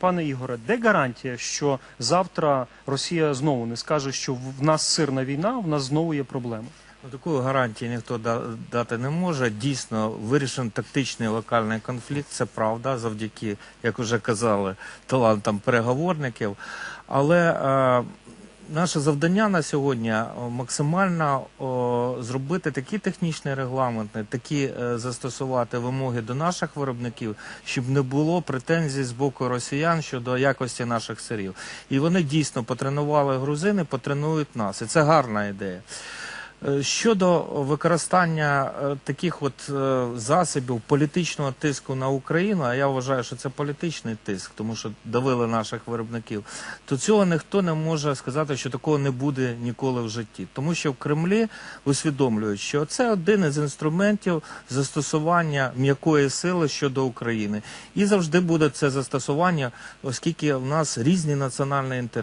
Пане Ігоре, де гарантія, що завтра Росія знову не скаже, що в нас сирна війна, в нас знову є проблеми? Ну, Такої гарантії ніхто дати не може. Дійсно, вирішений тактичний локальний конфлікт, це правда, завдяки, як вже казали, талантам переговорників. Але е, наше завдання на сьогодні е, максимально о, зробити такі технічні регламенти, такі е, застосувати вимоги до наших виробників, щоб не було претензій з боку росіян щодо якості наших сирів. І вони дійсно потренували грузини, потренують нас. І це гарна ідея. Е, Щодо використання е, таких от е, засобів політичного тиску на Україну, а я вважаю, що це політичний тиск, тому що давили наших виробників, то цього ніхто не може сказати, що такого не буде ніколи в житті. Тому що в Кремлі усвідомлюють, що це один із інструментів застосування м'якої сили щодо України. І завжди буде це застосування, оскільки в нас різні національні інтереси.